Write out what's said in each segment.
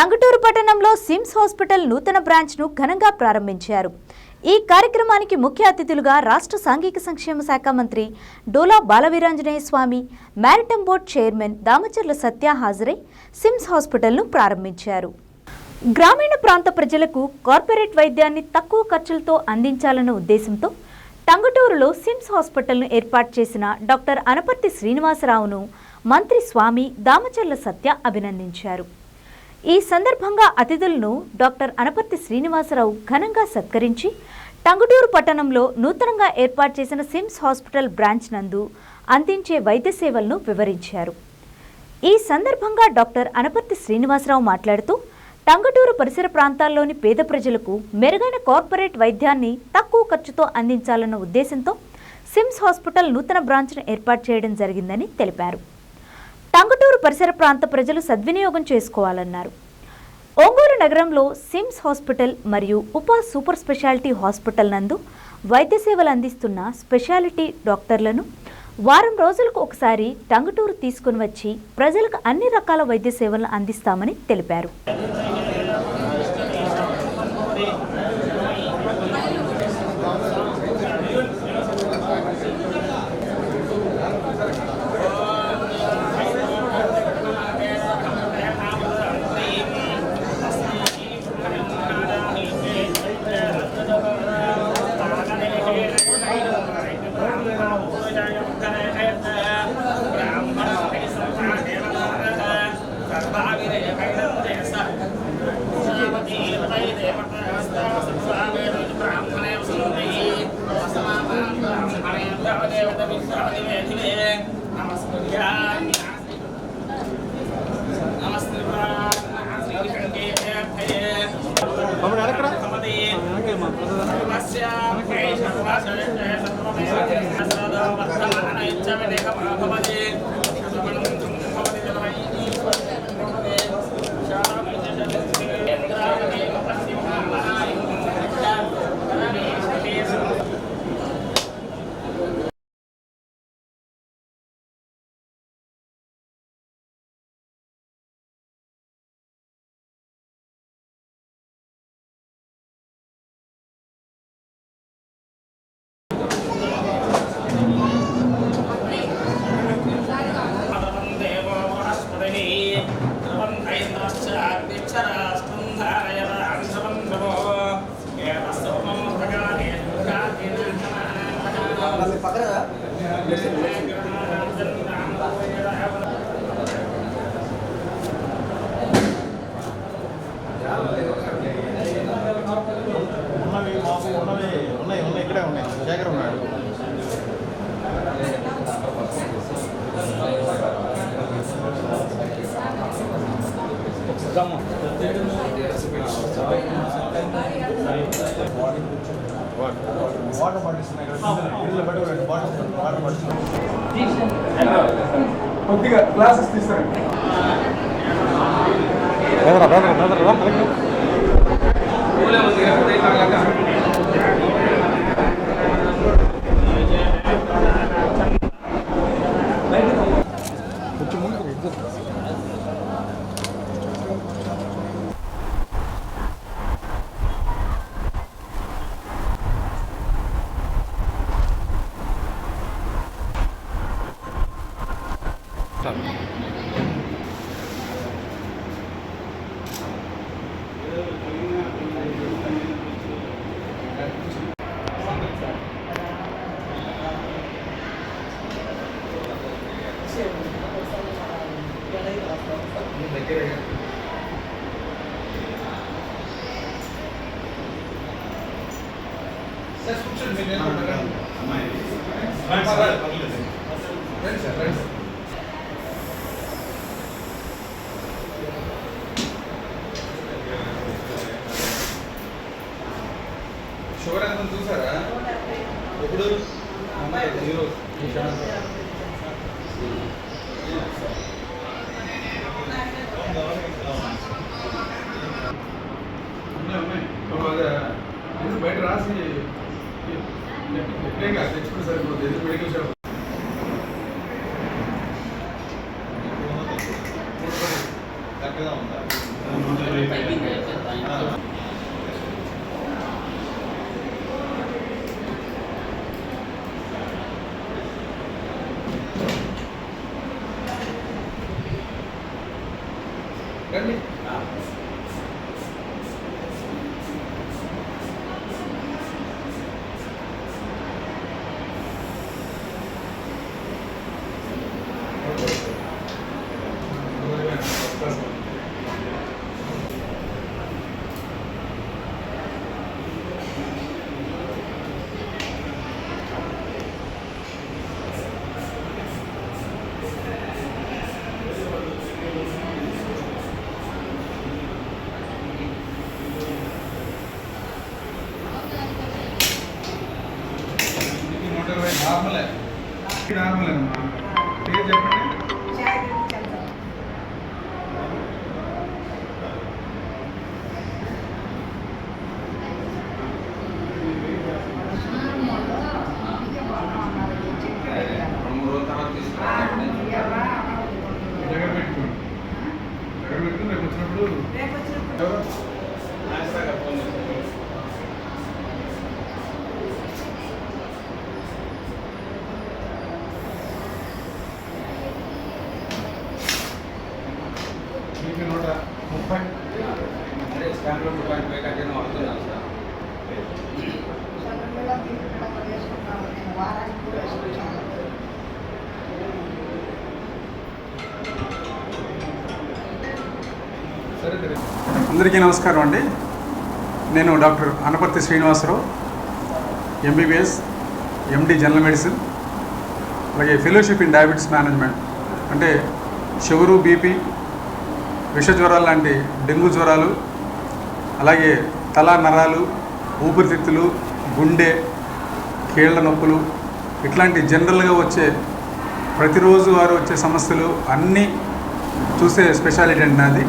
టంగుటూరు పట్టణంలో sims hospital నూతన బ్రాంచ్ను ఘనంగా ప్రారంభించారు. ఈ కార్యక్రమానికి ముఖ్య అతిథులుగా రాష్ట్ర సాంఘిక సంక్షేమ శాఖ మంత్రి Dola Balaveeranjaneya Swamy maritime board chairman Damacharla Satya హాజరై సిమ్స్ హాస్పిటల్ను ప్రారంభించారు. గ్రామీణ ప్రాంత ప్రజలకు కార్పొరేట్ వైద్యాన్ని తక్కువ ఖర్చులతో అందించాలన్న ఉద్దేశంతో టంగుటూరులో సిమ్స్ హాస్పిటల్ను ఏర్పాటు చేసిన డాక్టర్ అనపర్తి శ్రీనివాసరావును మంత్రి స్వామి దామచర్ల సత్య అభినందించారు. ఈ సందర్భంగా అతిథులను డాక్టర్ అనపర్తి శ్రీనివాసరావు ఘనంగా సత్కరించి టంగుటూరు పట్టణంలో నూతనంగా ఏర్పాటు చేసిన సిమ్స్ హాస్పిటల్ బ్రాంచ్ నందు అందించే వైద్య సేవలను వివరించారు. ఈ సందర్భంగా డాక్టర్ అనపర్తి శ్రీనివాసరావు మాట్లాడుతూ టంగటూరు పరిసర ప్రాంతాల్లోని పేద ప్రజలకు మెరుగైన కార్పొరేట్ వైద్యాన్ని తక్కువ ఖర్చుతో అందించాలన్న ఉద్దేశంతో సిమ్స్ హాస్పిటల్ నూతన బ్రాంచ్ను ఏర్పాటు చేయడం జరిగిందని తెలిపారు. టంగుటూరు పరిసర ప్రాంత ప్రజలు సద్వినియోగం చేసుకోవాలన్నారు. ఒంగోలు నగరంలో సిమ్స్ హాస్పిటల్ మరియు ఉప సూపర్ స్పెషాలిటీ హాస్పిటల్ నందు వైద్య సేవలు అందిస్తున్న స్పెషాలిటీ డాక్టర్లను వారం రోజులకు ఒకసారి టంగుటూరు తీసుకుని వచ్చి ప్రజలకు అన్ని రకాల వైద్య సేవలను అందిస్తామని తెలిపారు. భవతి ఉన్నవి మాకు ఉన్నవి ఉన్నాయి ఉన్నాయి ఇక్కడే ఉన్నాయి శేఖర్ ఉన్నాడు వాటర్ బాటిల్స్ ఉన్నాయి ఇక్కడ వాటర్ బాటిల్స్ కొద్దిగా క్లాసెస్ తీస్తారండి బెదరా బెదరా బెదరా కొంచెం ముందు సరిపోతుంది మెడికల్ షాప్. నార్మలే నార్మలే అమ్మా పేరు చెప్పండి ముప్పై అదే సార్ అందరికీ నమస్కారం అండి. నేను doctor Anaparthi Srinivasa Rao MBBS MD general medicine అలాగే ఫెలోషిప్ ఇన్ డయాబెటీస్ మేనేజ్మెంట్ అంటే షుగరు బీపీ విష జ్వరాలు లాంటి డెంగ్యూ జ్వరాలు అలాగే తల నరాలు ఊపిరితిత్తులు గుండె కీళ్ళ నొప్పులు ఇట్లాంటి జనరల్గా వచ్చే ప్రతిరోజు వారు వచ్చే సమస్యలు అన్నీ చూసే స్పెషాలిటీ అండి నాది.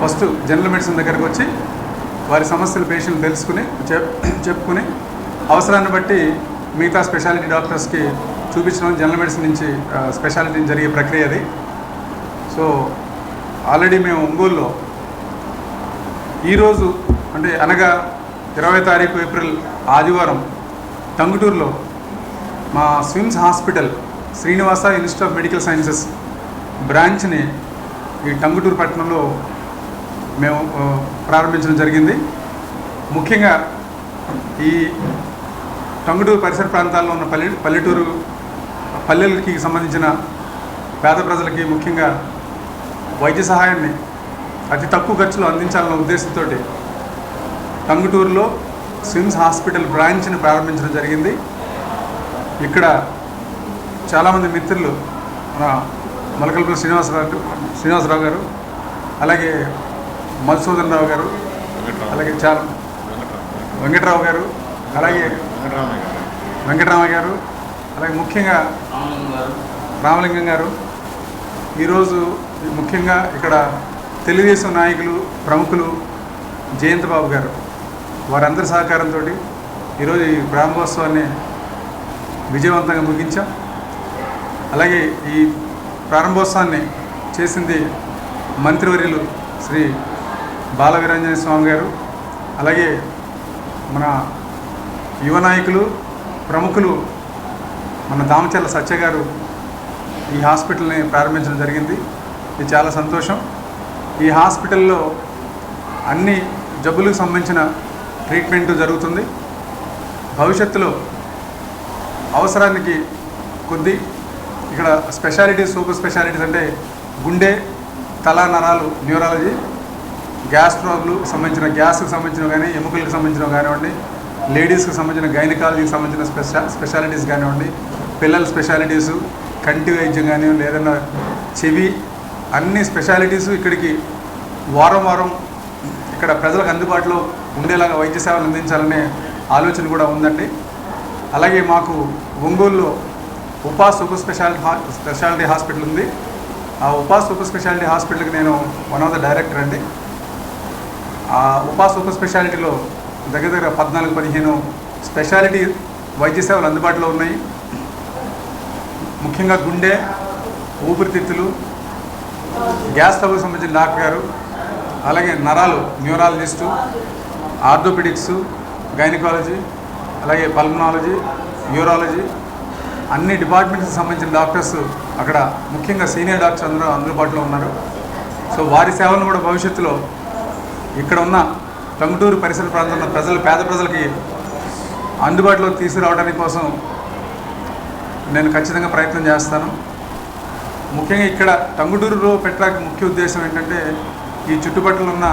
ఫస్ట్ జనరల్ మెడిసిన్ దగ్గరకు వచ్చి వారి సమస్యలు పేషెంట్ తెలుసుకుని చెప్ చెప్పుకుని అవసరాన్ని బట్టి మిగతా స్పెషాలిటీ డాక్టర్స్కి చూపించడం జనరల్ మెడిసిన్ నుంచి స్పెషాలిటీ జరిగే ప్రక్రియ అది. సో ఆల్రెడీ మేము ఒంగోలులో. ఈరోజు అంటే అనగా ఇరవై తారీఖు ఏప్రిల్ ఆదివారం టంగుటూరులో మా SVIMS hospital Srinivasa institute of medical sciences బ్రాంచ్ని ఈ టంగుటూరు పట్టణంలో మేము ప్రారంభించడం జరిగింది. ముఖ్యంగా ఈ టంగుటూరు పరిసర ప్రాంతాల్లో ఉన్న పల్లె పల్లెటూరు పల్లెలకి సంబంధించిన పేద ప్రజలకి ముఖ్యంగా వైద్య సహాయాన్ని అతి తక్కువ ఖర్చులో అందించాలన్న ఉద్దేశంతో టంగుటూరులో స్విమ్స్ హాస్పిటల్ బ్రాంచ్ని ప్రారంభించడం జరిగింది. ఇక్కడ చాలామంది మిత్రులు మన మొలకల్పల్లి శ్రీనివాసరావు శ్రీనివాసరావు గారు అలాగే మధుసూదన్ రావు గారు అలాగే చాలా వెంకట్రావు గారు అలాగే వెంకటరామయ్య గారు. వెంకటరామ గారు అలాగే ముఖ్యంగా రామలింగం గారు. ఈరోజు ముఖ్యంగా ఇక్కడ తెలుగుదేశం నాయకులు ప్రముఖులు జయంత్ బాబు గారు. వారందరి సహకారంతో ఈరోజు ఈ ప్రారంభోత్సవాన్ని విజయవంతంగా ముగించాం. అలాగే ఈ ప్రారంభోత్సవాన్ని చేసింది మంత్రివర్యులు శ్రీ బాలవీరాంజనే స్వామి గారు. అలాగే మన యువ నాయకులు ప్రముఖులు మన దామచర్ల సత్య గారు ఈ హాస్పిటల్ని ప్రారంభించడం జరిగింది. ఇది చాలా సంతోషం. ఈ హాస్పిటల్లో అన్ని జబ్బులకు సంబంధించిన ట్రీట్మెంట్ జరుగుతుంది. భవిష్యత్తులో అవసరానికి కొద్దీ ఇక్కడ స్పెషాలిటీస్ సూపర్ స్పెషాలిటీస్ అంటే గుండె తల నరాలు న్యూరాలజీ గ్యాస్ ప్రాబ్లు సంబంధించిన గ్యాస్కి సంబంధించిన కానీ ఎముకలకు సంబంధించిన కానివ్వండి లేడీస్కి సంబంధించిన గైనకాలజీకి సంబంధించిన స్పెషా స్పెషాలిటీస్ కానివ్వండి పిల్లల స్పెషాలిటీస్ కంటి వైద్యం కానీ లేదన్నా చెవి అన్ని స్పెషాలిటీస్ ఇక్కడికి వారం వారం ఇక్కడ ప్రజలకు అందుబాటులో ఉండేలాగా వైద్య సేవలు అందించాలనే ఆలోచన కూడా ఉందండి. అలాగే మాకు ఒంగోలులో ఉపా సూపర్ స్పెషాలిటీ హా స్పెషాలిటీ హాస్పిటల్ ఉంది. ఆ ఉపా సూపర్ స్పెషాలిటీ హాస్పిటల్కి నేను వన్ ఆఫ్ ద డైరెక్టర్ అండి. ఆ ఉపా సూపర్ స్పెషాలిటీలో దగ్గర దగ్గర పద్నాలుగు పదిహేను స్పెషాలిటీ వైద్య సేవలు అందుబాటులో ఉన్నాయి. ముఖ్యంగా గుండె ఊపిరితిత్తులు గ్యాస్ ట్రబుల్ సంబంధించిన డాక్టర్ గారు అలాగే నరాలు న్యూరాలజిస్టు ఆర్థోపెడిక్స్ గైనకాలజీ అలాగే పల్మనాలజీ యూరాలజీ అన్ని డిపార్ట్మెంట్స్కి సంబంధించిన డాక్టర్స్ అక్కడ ముఖ్యంగా సీనియర్ డాక్టర్స్ అందరూ అందుబాటులో ఉన్నారు. సో వారి సేవలను కూడా భవిష్యత్తులో ఇక్కడ ఉన్న టంగుటూరు పరిసర ప్రాంతంలో ప్రజలు పేద ప్రజలకి అందుబాటులో తీసుకురావడానికి కోసం నేను ఖచ్చితంగా ప్రయత్నం చేస్తాను. ముఖ్యంగా ఇక్కడ టంగుటూరులో పెట్టడానికి ముఖ్య ఉద్దేశం ఏంటంటే ఈ చుట్టుపక్కల ఉన్న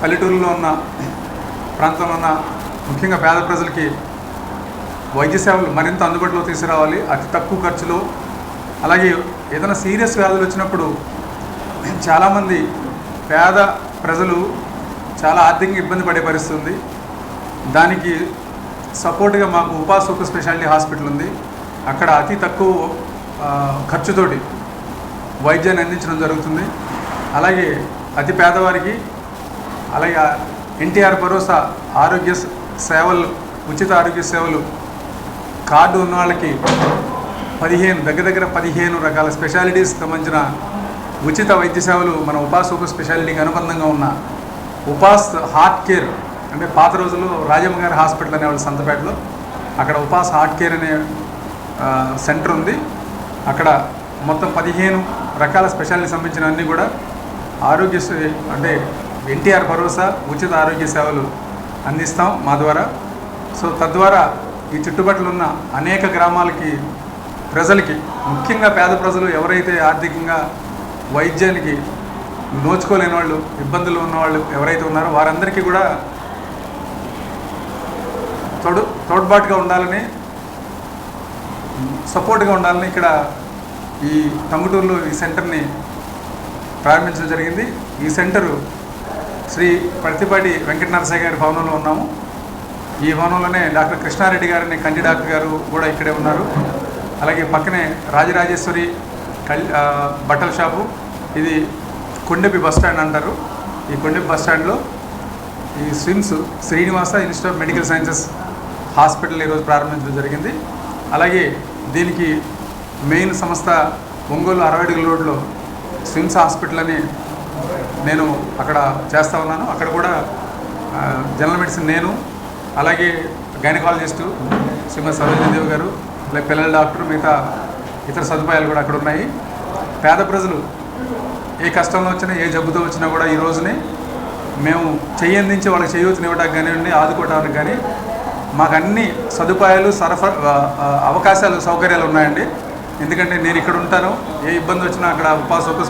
పల్లెటూరులో ఉన్న ప్రాంతంలో ఉన్న ముఖ్యంగా పేద ప్రజలకి వైద్య సేవలు మరింత అందుబాటులో తీసుకురావాలి అతి తక్కువ ఖర్చులో. అలాగే ఏదైనా సీరియస్ వ్యాధులు వచ్చినప్పుడు చాలామంది పేద ప్రజలు చాలా ఆర్థికంగా ఇబ్బంది పడే పరిస్థితుంది దానికి సపోర్ట్గా మాకు ఉపా స్పెషాలిటీ హాస్పిటల్ ఉంది. అక్కడ అతి తక్కువ ఖర్చుతోటి వైద్యాన్ని అందించడం జరుగుతుంది. అలాగే అతి పేదవారికి అలాగే ఎన్టీఆర్ భరోసా ఆరోగ్య సేవలు ఉచిత ఆరోగ్య సేవలు కార్డు ఉన్న వాళ్ళకి పదిహేను దగ్గర దగ్గర పదిహేను రకాల స్పెషాలిటీస్ సంబంధించిన ఉచిత వైద్య సేవలు మన ఉపాస్ సూపర్ స్పెషాలిటీకి అనుబంధంగా ఉన్న ఉపాస్ హార్ట్ కేర్ అంటే పాత రోజుల్లో రాజమ్మ గారి హాస్పిటల్ అనేవాళ్ళు సంతపేటలో అక్కడ ఉపాస్ హార్ట్ కేర్ అనే సెంటర్ ఉంది. అక్కడ మొత్తం పదిహేను రకాల స్పెషాలిటీ సంబంధించిన అన్నీ కూడా ఆరోగ్య అంటే ఎన్టీఆర్ భరోసా ఉచిత ఆరోగ్య సేవలు అందిస్తాం మా ద్వారా. సో తద్వారా ఈ చుట్టుపక్కల ఉన్న అనేక గ్రామాలకి ప్రజలకి ముఖ్యంగా పేద ప్రజలు ఎవరైతే ఆర్థికంగా వైద్యానికి నోచుకోలేని వాళ్ళు ఇబ్బందులు ఉన్నవాళ్ళు ఎవరైతే ఉన్నారో వారందరికీ కూడా తోడు తోడ్పాటుగా ఉండాలని సపోర్ట్గా ఉండాలని ఇక్కడ ఈ టంగుటూరులో ఈ సెంటర్ని ప్రారంభించడం జరిగింది. ఈ సెంటరు శ్రీ పర్తిపాటి వెంకట నరసయ్య గారి భవనంలో ఉన్నాము. ఈ భవనంలోనే డాక్టర్ కృష్ణారెడ్డి గారిని కంటి డాక్టర్ గారు కూడా ఇక్కడే ఉన్నారు. అలాగే పక్కనే రాజరాజేశ్వరి బట్టల షాపు. ఇది కొండెపి బస్ స్టాండ్ అంటారు. ఈ కొండెపి బస్ స్టాండ్లో ఈ SVIMS Srinivasa institute of medical sciences hospital ఈరోజు ప్రారంభించడం జరిగింది. అలాగే దీనికి మెయిన్ సంస్థ ఒంగోలు అరవడుగుల రోడ్లో స్విమ్స్ హాస్పిటల్ అని నేను అక్కడ చేస్తూ ఉన్నాను. అక్కడ కూడా జనరల్ మెడిసిన్ నేను అలాగే గైనకాలజిస్టు శ్రీమతి సరోజనదేవి గారు అలాగే పిల్లల డాక్టర్ మిగతా ఇతర సదుపాయాలు కూడా అక్కడ ఉన్నాయి. పేద ప్రజలు ఏ కష్టంలో వచ్చినా ఏ జబ్బుతో వచ్చినా కూడా ఈ రోజునే మేము చెయ్యి అందించి వాళ్ళకి చేయూతనివ్వడానికి కానివ్వండి ఆదుకోవడానికి కానీ మాకు అన్ని సదుపాయాలు సరఫరా అవకాశాలు సౌకర్యాలు ఉన్నాయండి. ఎందుకంటే నేను ఇక్కడ ఉంటాను ఏ ఇబ్బంది వచ్చినా అక్కడ ఉపా స్పెషాలిటీ